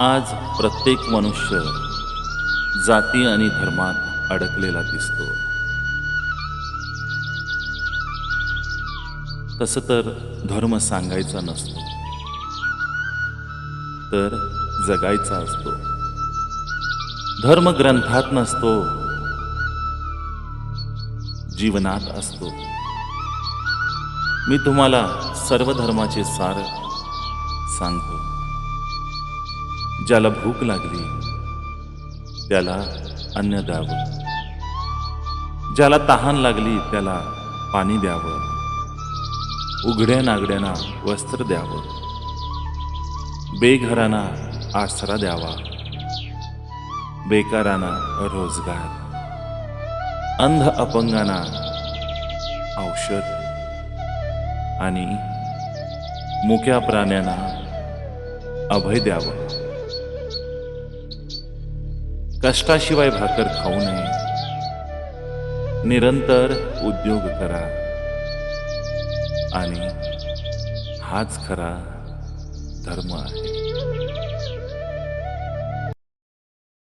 आज प्रत्येक मनुष्य जाती आणि धर्मात अडकलेला दिसतो. तसं तर धर्म सांगायचा नसतो तर जगायचा असतो. धर्म ग्रंथात नसतो जीवनात असतो. मी तुम्हाला सर्व धर्माचे सार सांगतो. ज्याला भूक लागली त्याला अन्न द्यावं. ज्याला तहान लागली त्याला पाणी द्यावं. उघड्या नागड्यांना वस्त्र द्यावं. बेघरांना आसरा द्यावा. बेकारांना रोजगार. अंध अपंगांना औषध. आणि मुक्या प्राण्यांना अभय द्यावं. कष्टाशिवाय भाकर खाऊ नये. निरंतर उद्योग करा. आणि हाच खरा धर्म आहे.